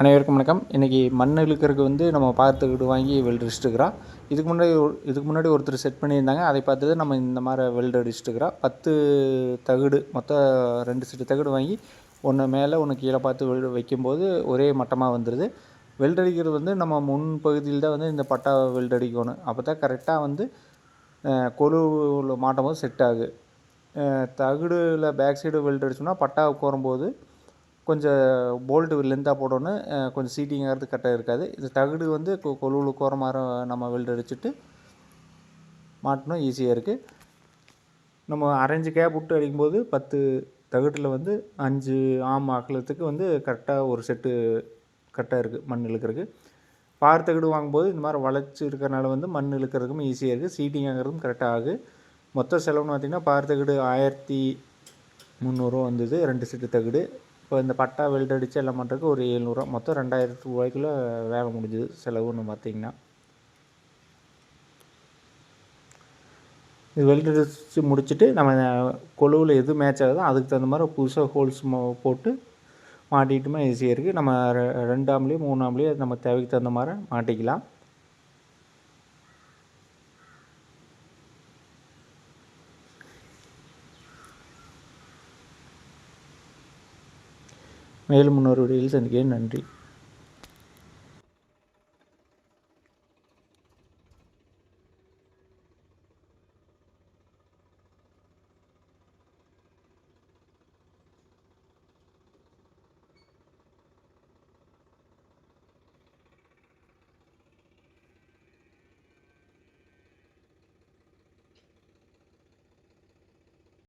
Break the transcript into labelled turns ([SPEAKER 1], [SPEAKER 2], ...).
[SPEAKER 1] அனைவருக்கும் வணக்கம். இன்றைக்கி மண் இழுக்கிறதுக்கு வந்து நம்ம பார்த்துக்கிட்டு வாங்கி வெல்டு அடிச்சுட்டுக்கிறோம் இதுக்கு முன்னாடி இதுக்கு முன்னாடி ஒருத்தர் செட் பண்ணியிருந்தாங்க. அதை பார்த்துட்டு நம்ம இந்த மாதிரி வெல்டு அடிச்சுட்டுக்கிறோம் பத்து தகுடு மொத்தம் ரெண்டு செட்டு தகுடு வாங்கி ஒன்று மேலே ஒன்று கீழே பார்த்து வெல்டு வைக்கும்போது ஒரே மட்டமாக வந்துடுது வெல்டு அடிக்கிறது வந்து நம்ம முன் பகுதியில் தான் வந்து இந்த பட்டா வெல்டு அடிக்கணும். அப்போ தான் கரெக்டாக வந்து கொலுவில் மாட்டும் போது செட் ஆகுது தகுடில் பேக் சைடு வெல்டு அடிச்சோம்னா பட்டா கோரும்போது கொஞ்சம் போல்ட்டு லென்த்தாக போடணும் கொஞ்சம் சீட்டிங் ஆகிறது கரெக்டாக இருக்காது. இது தகுடு வந்து கொ- கொலுவில் கோர மாதிரி நம்ம வெல்டு அடிச்சுட்டு மாட்டணும். ஈஸியாக இருக்குது நம்ம அரைஞ்சு கேப் விட்டு அடிக்கும்போது பத்து தகுட்டில் வந்து அஞ்சு ஆம் அகலத்துக்கு வந்து கரெக்டாக ஒரு செட்டு கரெக்டாக இருக்குது மண் இழுக்கிறதுக்கு. பார் தகுடு வாங்கும்போது இந்த மாதிரி வளைச்சி இருக்கிறனால வந்து மண் இழுக்கிறதுக்கும் ஈஸியாக இருக்குது சீட்டிங் ஆகிறதும் கரெக்டாக ஆகுது மொத்த செலவுன்னு பார்த்திங்கன்னா பார் தகுடு ஆயிரத்தி முந்நூறுவா வந்தது. ரெண்டு செட்டு தகுடு. இப்போ இந்த பட்டா வெல்ட் அடித்து எல்லாம் பண்ணுறதுக்கு ஒரு எழுநூறுவா மொத்தம் ரெண்டாயிரத்து ரூபாய்க்குள்ளே வேலை முடிஞ்சுது செலவுன்னு பார்த்தீங்கன்னா இது வெல்ட் அடித்து முடிச்சுட்டு நம்ம கொழுவில் எது மேட்ச் ஆகுதோ அதுக்கு தகுந்த மாதிரி புதுசாக ஹோல்ஸ் போட்டு மாட்டிக்கிட்டுமே ஈஸியாக இருக்குது நம்ம ரெ- மூணாம்லேயும் நம்ம தேவைக்கு தகுந்த மாதிரி மாட்டிக்கலாம். மேலும் இன்னொரு வீடியோவில் சந்திக்கிறேன். நன்றி.